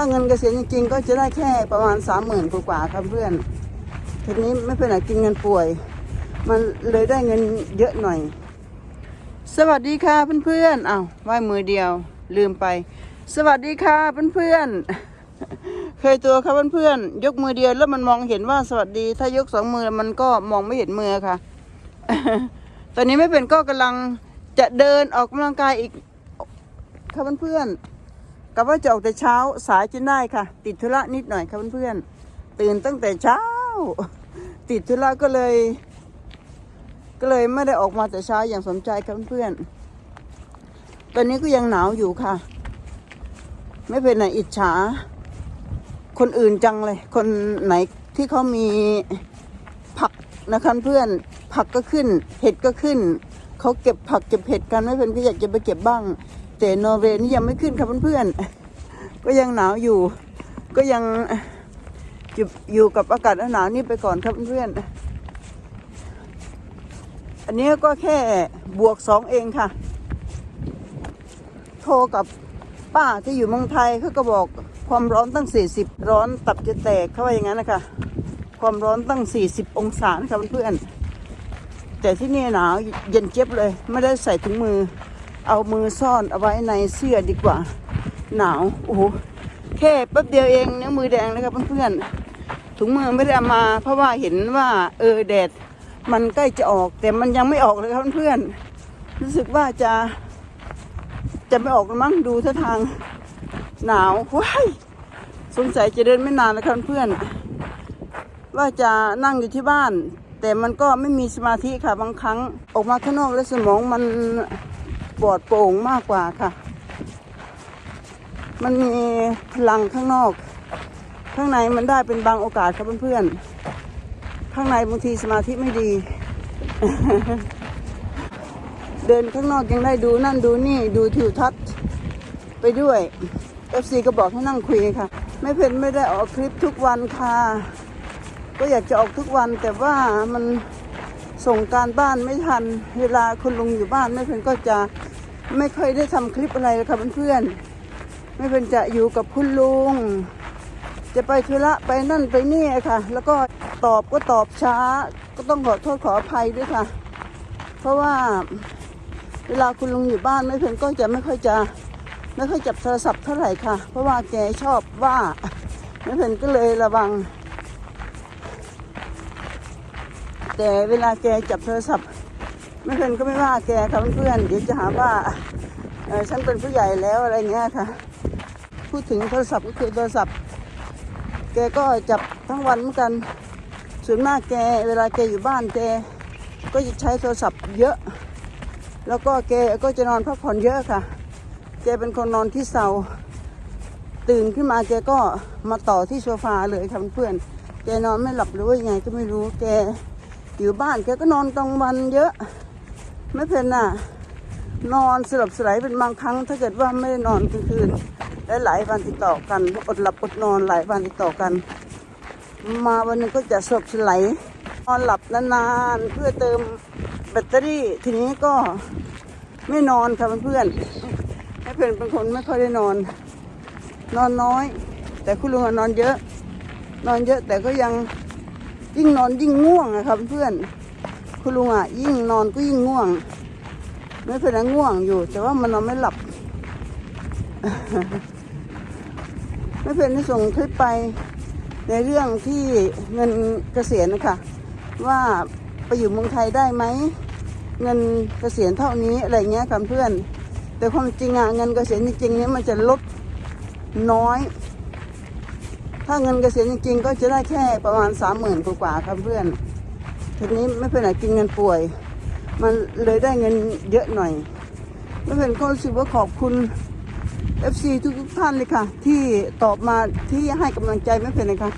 ถ้าเงินเกษียณจริงๆ ก็จะได้แค่ประมาณสามหมื่นกว่าครับเพื่อนทีนี้ไม่เป็นไรกินเงินป่วย มันเลยได้เงินเยอะหน่อย สวัสดีค่ะเพื่อนๆอ้าวไหว้มือเดียวลืมไป สวัสดีค่ะเพื่อนๆเคยตัวค่ะเพื่อนๆยกมือเดียวแล้วมันมองเห็นว่าสวัสดี ถ้ายกสองมือมันก็มองไม่เห็นมือค่ะ ตอนนี้ไม่เป็นก็กำลังจะเดินออกกำลังกายอีกค่ะเพื่อนๆ กับว่าจะออกแต่เช้าสายจนได้ค่ะ ติดธุระนิดหน่อยค่ะเพื่อนๆตื่นตั้งแต่เช้า ติดธุระก็เลย ก็เลยไม่ได้ออกมาแต่เช้าอย่างสมใจค่ะเพื่อนๆตอนนี้ก็ยังหนาวอยู่ค่ะ ไม่เป็นไหนอิจฉา คนอื่นจังเลย คนไหนที่เขามีผักนะคะเพื่อนผักก็ขึ้น เห็ดก็ขึ้นเขาเก็บผักเก็บเห็ดกันไม่เป็นก็อยากจะไปเก็บบ้าง แต่นอร์เวย์นี่ยังไม่ขึ้นค่ะเพื่อนๆ ก็ยังหนาวอยู่ ก็ยังอยู่กับอากาศหนาวนี่ไปก่อนครับเพื่อนๆ อันนี้ก็แค่บวกสองเองค่ะ โทรกับป้าที่อยู่เมืองไทยเขาก็บอกความร้อนตั้ง 40 ร้อนตับจะแตกเขาว่าอย่างนั้นนะคะความร้อนตั้ง 40 องศานะคะเพื่อนๆแต่ที่นี่หนาวเย็นเจี๊ยบเลย ไม่ได้ใส่ถุงมือ เอามือซ่อนเอาไว้ในเสื้อดีกว่า หนาวโอ้โหแค่แป๊บเดียวเองเนื้อมือแดงเลยครับเพื่อนๆถุงมือไม่ได้เอามา เพราะว่าเห็นว่าเออแดดมันใกล้จะออกแต่มันยังไม่ออกเลยครับเพื่อนๆรู้สึกว่าจะ จะไม่ออกมั้งดูท่าทางหนาวว้ายสงสัยจะเดินไม่นานแล้วครับเพื่อนว่าจะนั่งอยู่ที่บ้าน แต่มันก็ไม่มีสมาธิค่ะบางครั้ง ออกมาข้างนอกแล้วสมองมัน ปลอดโปร่งมากกว่าค่ะ มันมีพลังข้างนอก ข้างในมันได้เป็นบางโอกาสครับเพื่อนๆ ข้างในบางทีสมาธิไม่ดี เดินข้างนอกยังได้ดูนั่นดูนี่ดูทิวทัศน์ไปด้วย FC ก็บอกให้นั่งคุยค่ะ ไม่เพนไม่ได้ออกคลิปทุกวันค่ะ ก็อยากจะออกทุกวันแต่ว่ามันส่งการบ้านไม่ทัน เวลาคุณลุงอยู่บ้านไม่เพนก็จะ ไม่ค่อยได้ทำคลิปอะไรเลยค่ะเพื่อนๆไม่เพนจะอยู่กับคุณลุง จะไปธุระไปนั่นไปนี่ค่ะ แล้วก็ตอบก็ตอบช้า ก็ต้องขอโทษขออภัยด้วยค่ะ เพราะว่าเวลาคุณลุงอยู่บ้านไม่เพ่นก็จะไม่ค่อยจะไม่ค่อยจับโทรศัพท์เท่าไหร่ค่ะ เพราะว่าแกชอบว่าไม่เพ่นก็เลยระวัง แต่เวลาแกจับโทรศัพท์ ไม่เพนก็ไม่ว่าแกค่ะเพื่อนเดี๋ยวจะหาว่าเออฉันเป็นผู้ใหญ่แล้วอะไรเงี้ยค่ะ พูดถึงโทรศัพท์ก็คือโทรศัพท์ แกก็จับทั้งวันเหมือนกันส่วนมากแกเวลาแกอยู่บ้านแกก็จะใช้โทรศัพท์เยอะ แล้วก็แกก็จะนอนพักผ่อนเยอะค่ะ แกเป็นคนนอนที่เสาตื่นขึ้นมาแกก็มาต่อที่โซฟาเลยค่ะเพื่อนแกนอนไม่หลับหรือว่ายังไงก็ไม่รู้แกอยู่บ้านแกก็นอนกลางวันเยอะ ไม่เป็นน่ะ นอนสลับสลายเป็นบางครั้ง ถ้าเกิดว่าไม่ได้นอนกลางคืนและหลายวันติดต่อกันอดหลับอดนอนหลายวันติดต่อกัน มาวันหนึงก็จะสลบสลายนอนหลับนานๆเพื่อเติมแบตเตอรี่ ทีนี้ก็ไม่นอนค่ะเพื่อนๆให้เพื่อนเป็นคนไม่ค่อยได้นอน นอนน้อย แต่คุณลุงนอนเยอะ นอนเยอะแต่ก็ยังยิ่งนอนยิ่งง่วงอะครับเพื่อน คุณลุงอะยิ่งนอนก็ยิ่งง่วง ไม่เป็นไรง่วงอยู่ แต่ว่ามันนอนไม่หลับ ไม่เป็นได้ส่งคลิปไปในเรื่องที่เงินเกษียณนะคะว่าไปอยู่เมืองไทยได้ไหมเงินเกษียณเท่านี้อะไรเงี้ยค่ะเพื่อน แต่ความจริงอะเงินเกษียณจริงๆเนี้มันจะลดน้อย ถ้าเงินเกษียณจริงๆ ก็จะได้แค่ประมาณสามหมื่นกว่าๆครับเพื่อน ทีนี้ไม่เป็นไรกินเงินป่วย มันเลยได้เงินเยอะหน่อย ไม่เป็นก็รู้สึกว่าขอบคุณ FC ทุกทุกท่านเลยค่ะ ที่ตอบมาที่ให้กำลังใจไม่เป็นเลยค่ะ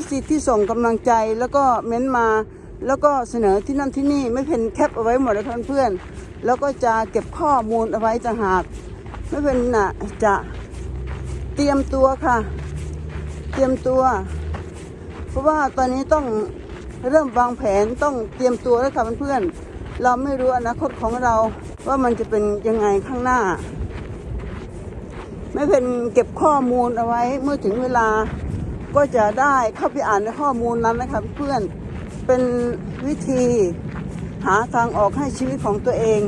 FC ที่ส่งกำลังใจแล้วก็เม้นมา แล้วก็เสนอที่นั่นที่นี่ไม่เป็นแคปเอาไว้หมดเลยค่ะเพื่อนแล้วก็จะเก็บข้อมูลเอาไว้ต่างหากไม่เป็นน่ะจะเตรียมตัวค่ะ เตรียมตัว เพราะว่าตอนนี้ต้อง เริ่มวางแผนต้องเตรียมตัวแล้วค่ะเพื่อนๆเราไม่รู้อนาคตของเราว่ามันจะเป็นยังไงข้างหน้า ไม่เป็นเก็บข้อมูลเอาไว้เมื่อถึงเวลาก็จะได้เข้าไปอ่านในข้อมูลนั้นนะครับเพื่อนเป็นวิธีหาทางออกให้ชีวิตของตัวเอง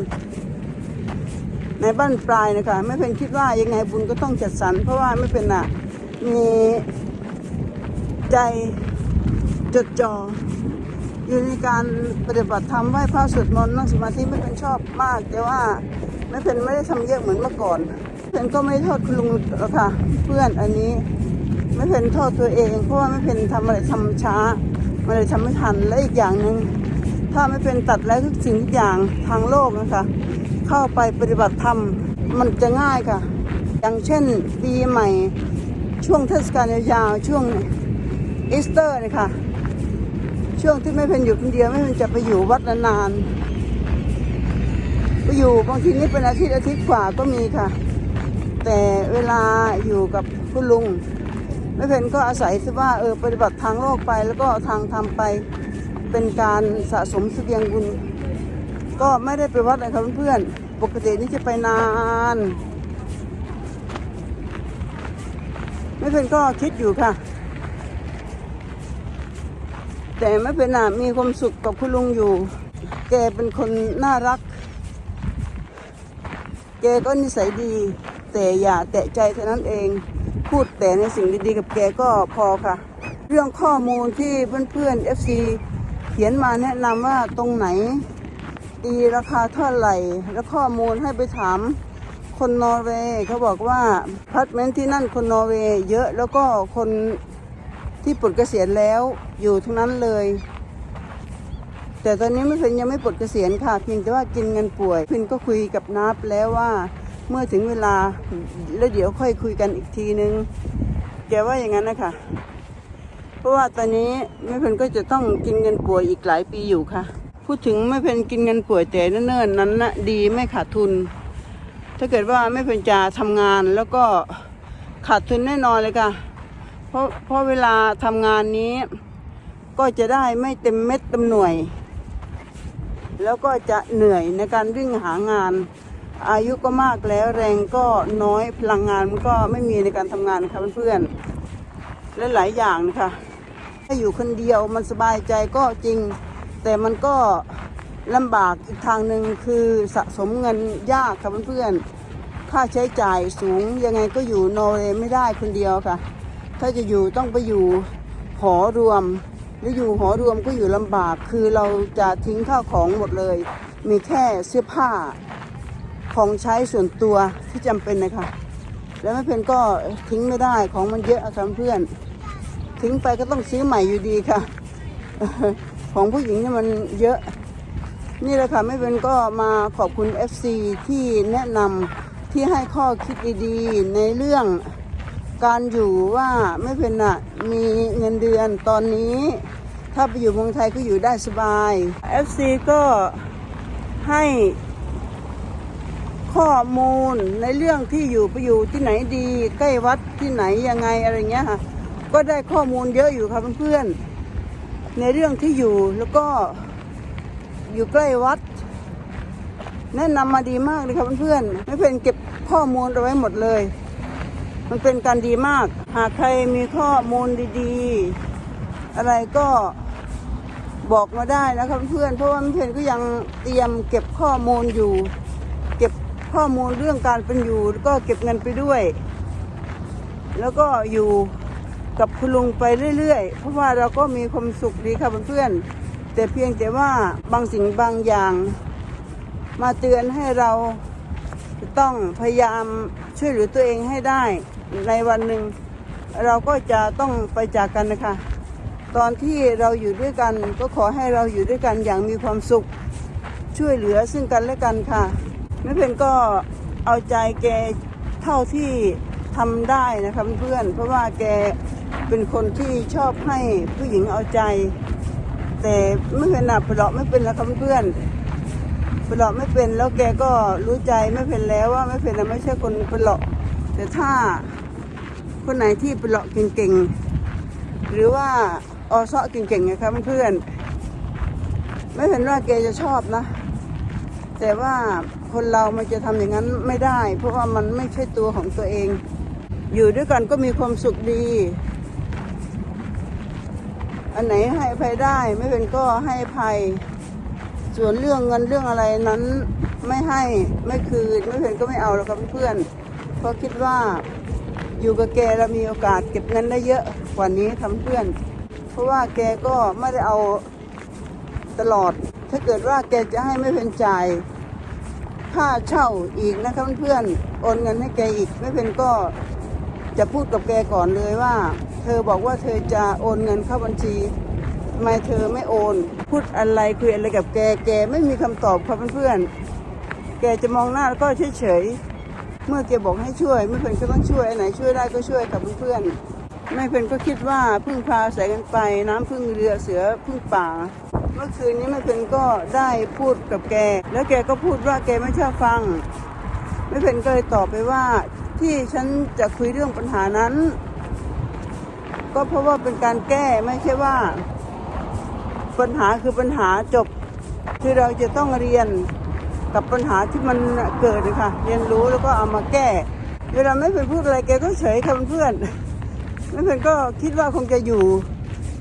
ในบ้านปลายนะคะไม่เป็นคิดว่ายังไงบุญก็ต้องจัดสรรเพราะว่าไม่เป็นอะมีใจจดจ่อ อยู่ในการปฏิบัติธรรมไหว้พระสวดมนต์นั่งสมาธิไม่เป็นชอบมาก แต่ว่าไม่เป็นไม่ได้ทำเยอะเหมือนเมื่อก่อนเป็นก็ไม่โทษคุณลุงหรอกค่ะ เพื่อนอันนี้ไม่เป็นโทษตัวเอง เพราะว่าไม่เป็นทำอะไรทำช้ามันเลยทำไม่ทันและอีกอย่างหนึ่งถ้าไม่เป็นตัดแล้วทุกสิ่งทุกอย่างทางโลกนะคะเข้าไปปฏิบัติธรรมมันจะง่ายค่ะ อย่างเช่นปีใหม่ช่วงเทศกาลยาวๆช่วงอีสเตอร์นยคะ ช่วงที่ไม่เป็นอยู่คนเดียวไม่เป็นจะไปอยู่วัดนานๆไปอยู่บางทีนี่เป็นอาทิตย์อาทิตย์กว่าก็มีค่ะ แต่เวลาอยู่กับคุณลุง ไม่เป็นก็อาศัยที่ว่าเออปฏิบัติทางโลกไปแล้วก็ทางธรรมไปเป็นการสะสมสเสบียงบุญ ก็ไม่ได้ไปวัดอะครับเพื่อนๆปกตินี่จะไปนานไม่เป็นก็คิดอยู่ค่ะ แต่ไม่เป็นอะมีความสุขกับคุณลุงอยู่ แกเป็นคนน่ารัก แกก็นิสัยดี แต่อย่าแตะใจเท่านั้นเอง พูดแต่ในสิ่งดีๆกับแกก็พอค่ะ เรื่องข้อมูลที่เพื่อนๆ FC เขียนมาแนะนำว่าตรงไหนดีราคาเท่าไหร่ แล้วข้อมูลให้ไปถามคนนอร์เวย์เขาบอกว่าพาร์ทเมนต์ที่นั่นคนนอร์เวย์เยอะแล้วก็คน ที่ปลดเกษียณแล้วอยู่ทั้งนั้นเลย แต่ตอนนี้ไม่เพินยังไม่ปลดเกษียณค่ะเพียงแต่ว่ากินเงินป่วยพินก็คุยกับนับแล้วว่าเมื่อถึงเวลาแล้วเดี๋ยวค่อยคุยกันอีกทีนึง แกว่าอย่างนั้นนะคะเพราะว่าตอนนี้แม่เพนก็จะต้องกินเงินป่วยอีกหลายปีอยู่ค่ะ พูดถึงแม่เพนกินเงินป่วยแต่เนิ่นๆนั้นนะดีไม่ขาดทุน ถ้าเกิดว่าแม่เพนจะทำงานแล้วก็ขาดทุนแน่นอนเลยค่ะ เพราะเพราะเวลาทำงานนี้ ก็จะได้ไม่เต็มเม็ดเต็มหน่วย แล้วก็จะเหนื่อยในการวิ่งหางาน อายุก็มากแล้วแรงก็น้อยพลังงานมันก็ไม่มีในการทำงานนะคะเพื่อนๆและหลายอย่างนะคะถ้าอยู่คนเดียวมันสบายใจก็จริง แต่มันก็ลำบากอีกทางหนึ่งคือสะสมเงินยากค่ะเพื่อนๆค่าใช้จ่ายสูงยังไงก็อยู่นอร์เวย์ไม่ได้คนเดียวค่ะ ถ้าจะอยู่ต้องไปอยู่หอรวม หรืออยู่หอรวมก็อยู่ลำบาก คือเราจะทิ้งข้าวของหมดเลย มีแค่เสื้อผ้าของใช้ส่วนตัวที่จำเป็นนะคะ แล้วไม่เพนก็ทิ้งไม่ได้ของมันเยอะอะค่ะเพื่อน ทิ้งไปก็ต้องซื้อใหม่อยู่ดีค่ะ ของผู้หญิงนี่มันเยอะ นี่แหละค่ะไม่เป็นก็มาขอบคุณ FC ที่แนะนำที่ให้ข้อคิดดีๆ ในเรื่อง การอยู่ว่าไม่เป็นอะมีเงินเดือนตอนนี้ ถ้าไปอยู่เมืองไทยก็อยู่ได้สบาย FC ก็ให้ข้อมูลในเรื่องที่อยู่ไปอยู่ที่ไหนดี ใกล้วัดที่ไหนยังไงอะไรเงี้ยค่ะก็ได้ข้อมูลเยอะอยู่ค่ะเพื่อนๆในเรื่องที่อยู่แล้วก็อยู่ใกล้วัด แนะนำมาดีมากเลยค่ะเพื่อนๆไม่เป็นเก็บข้อมูลเอาไว้หมดเลย มันเป็นการดีมาก หากใครมีข้อมูลดีๆ อะไรก็บอกมาได้นะคะเพื่อนเพราะว่าไม่เพนก็ยังเตรียมเก็บข้อมูลอยู่ เก็บข้อมูลเรื่องการเป็นอยู่แล้วก็เก็บเงินไปด้วย แล้วก็อยู่กับคุณลุงไปเรื่อยๆ เพราะว่าเราก็มีความสุขดีค่ะเพื่อนๆแต่เพียงแต่ว่าบางสิ่งบางอย่าง มาเตือนให้เราต้องพยายามช่วยเหลือตัวเองให้ได้ ในวันหนึ่งเราก็จะต้องไปจากกันนะคะ ตอนที่เราอยู่ด้วยกันก็ขอให้เราอยู่ด้วยกันอย่างมีความสุข ช่วยเหลือซึ่งกันและกันค่ะแม่เพนก็เอาใจแกเท่าที่ทำได้นะคะเพื่อน เพราะว่าแกเป็นคนที่ชอบให้ผู้หญิงเอาใจ แต่ไม่เป็นหนับปลอกไม่เป็นแล้วคะเพื่อนๆปลอกไม่เป็นแล้วแกก็รู้ใจไม่เป็นแล้วว่าไม่เป็นไม่ใช่คนปลอกแต่ถ้า คนไหนที่ปลอกเก่งๆ หรือว่าออเซาะเก่งๆนะคะเพื่อนไม่เห็นว่าแกจะชอบนะ แต่ว่าคนเรามันจะทำอย่างนั้นไม่ได้ เพราะว่ามันไม่ใช่ตัวของตัวเอง อยู่ด้วยกันก็มีความสุขดี อันไหนให้ภัยได้ ไม่เป็นก็ให้ภัย ส่วนเรื่องเงินเรื่องอะไรนั้น ไม่ให้ไม่คืนไม่เป็นก็ไม่เอาแล้วครับเพื่อนเพราะคิดว่า อยู่กับแกเรามีโอกาสเก็บเงินได้เยอะกว่านี้ครับเพื่อน เพราะว่าแกก็ไม่ได้เอาตลอด ถ้าเกิดว่าแกจะให้ไม่เป็นจ่ายค่าเช่าอีกนะครับเพื่อนโอนเงินให้แกอีกไม่เป็นก็จะพูดกับแกก่อนเลยว่า เธอบอกว่าเธอจะโอนเงินเข้าบัญชีทำไมเธอไม่โอน พูดอะไรคุยอะไรกับแกแกไม่มีคำตอบครับเพื่อนๆแกจะมองหน้าแล้วก็เฉยๆ เมื่อแกบอกให้ช่วยไม่เป็นก็ต้องช่วยอันไหนช่วยได้ก็ช่วยกับเพื่อนๆไม่เป็นก็คิดว่าพึ่งพาใส่กันไป น้ำพึ่งเรือเสือพึ่งป่า เมื่อคืนนี้ไม่เป็นก็ได้พูดกับแก แล้วแกก็พูดว่าแกไม่ชอบฟัง ไม่เป็นก็เลยตอบไปว่าที่ฉันจะคุยเรื่องปัญหานั้น ก็เพราะว่าเป็นการแก้ไม่ใช่ว่า ปัญหาคือปัญหาจบที่เราจะต้องเรียน กับปัญหาที่มันเกิดนะคะเรียนรู้แล้วก็เอามาแก้ เวลาไม่เป็นพูดอะไรแกก็เฉยค่ะเพื่อนไม่เป็นก็คิดว่าคงจะอยู่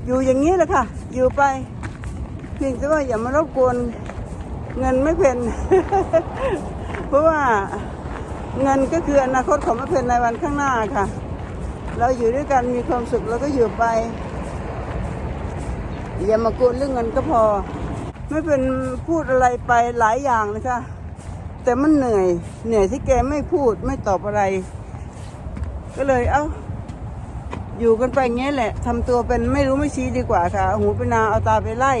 อยู่อย่างนี้แหละค่ะ อยู่ไปเพียงแต่ว่าอย่ามารบกวนเงินไม่เป็น เพราะว่าเงินก็คืออนาคตของไม่เป็นในวันข้างหน้าค่ะ เราอยู่ด้วยกันมีความสุขเราก็อยู่ไป อย่ามากวนเรื่องเงินก็พอ ไม่เป็นพูดอะไรไปหลายอย่างนะคะ แต่มันเหนื่อย เหนื่อยที่แกไม่พูดไม่ตอบอะไร ก็เลยเอ้า อยู่กันไปงเงี้ยแหละทำตัวเป็นไม่รู้ไม่ชี้ดีกว่าค่ะเอาหูไปนาเอาตาไปไล่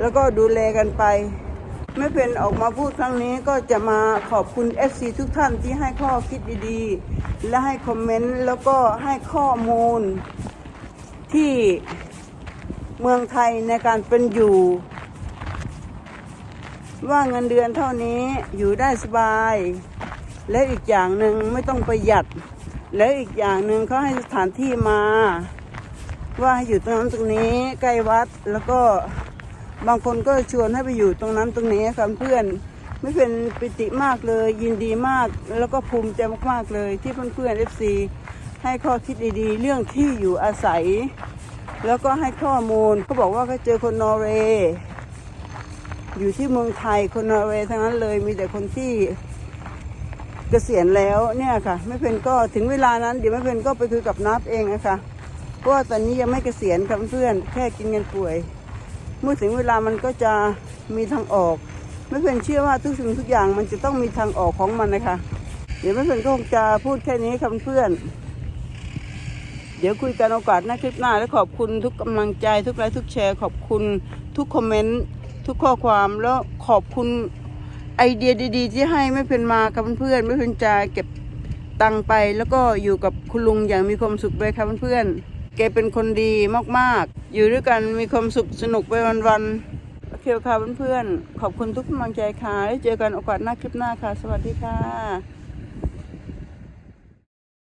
แล้วก็ดูแลกันไป ไม่เป็นออกมาพูดครั้งนี้ก็จะมาขอบคุณ FC ทุกท่านที่ให้ข้อคิดดีๆ และให้คอมเมนต์แล้วก็ให้ข้อมูลที่เมืองไทยในการเป็นอยู่ ว่าเงินเดือนเท่านี้อยู่ได้สบาย และอีกอย่างหนึ่งไม่ต้องประหยัด และอีกอย่างหนึ่งเขาให้สถานที่มา ว่าให้อยู่ตรงนั้นตรงนี้ใกล้วัดแล้วก็บางคนก็ชวนให้ไปอยู่ตรงนั้นตรงนี้ค่ะเพื่อนไม่เป็นปิติมากเลย ยินดีมากแล้วก็ภูมิใจมากๆเลย ที่เพื่อนๆเอฟซีให้ข้อคิดดีๆ เรื่องที่อยู่อาศัย แล้วก็ให้ข้อมูลเขาบอกว่าเขาเจอคนนอร์เวย์ อยู่ที่เมืองไทยคนนอร์เวย์ทั้งนั้นเลยมีแต่คนที่เกษียณแล้วเนี่ยค่ะ ไม่เป็นก็ถึงเวลานั้น เดี๋ยวไม่เป็นก็ไปคุยกับนับเองนะคะเพราะว่าตอนนี้ยังไม่เกษียณค่ะเพื่อนแค่กินเงินป่วย เมื่อถึงเวลามันก็จะมีทางออก ไม่เป็นเชื่อว่าทุกสิ่งทุกอย่างมันจะต้องมีทางออกของมันนะคะ เดี๋ยวไม่เป็นก็คงจะพูดแค่นี้ค่ะเพื่อนเดี๋ยวคุยกันโอกาสหน้าคลิปหน้าและขอบคุณทุกกำลังใจทุกไลค์ทุกแชร์ ขอบคุณทุกคอมเมนต์ ทุกข้อความแล้วขอบคุณไอเดียดี ๆ ที่ให้ไม่เป็นมากับเพื่อนๆไม่เป็นจาเก็บตังไป แล้วก็อยู่กับคุณลุงอย่างมีความสุขไปครับเพื่อนๆแกเป็นคนดีมากๆ อยู่ด้วยกันมีความสุขสนุกไปวันๆโอเคค่ะเพื่อนๆขอบคุณทุกกำลังใจค่ะแล้วเจอกันโอกาสหน้าคลิปหน้าค่ะ สวัสดีค่ะ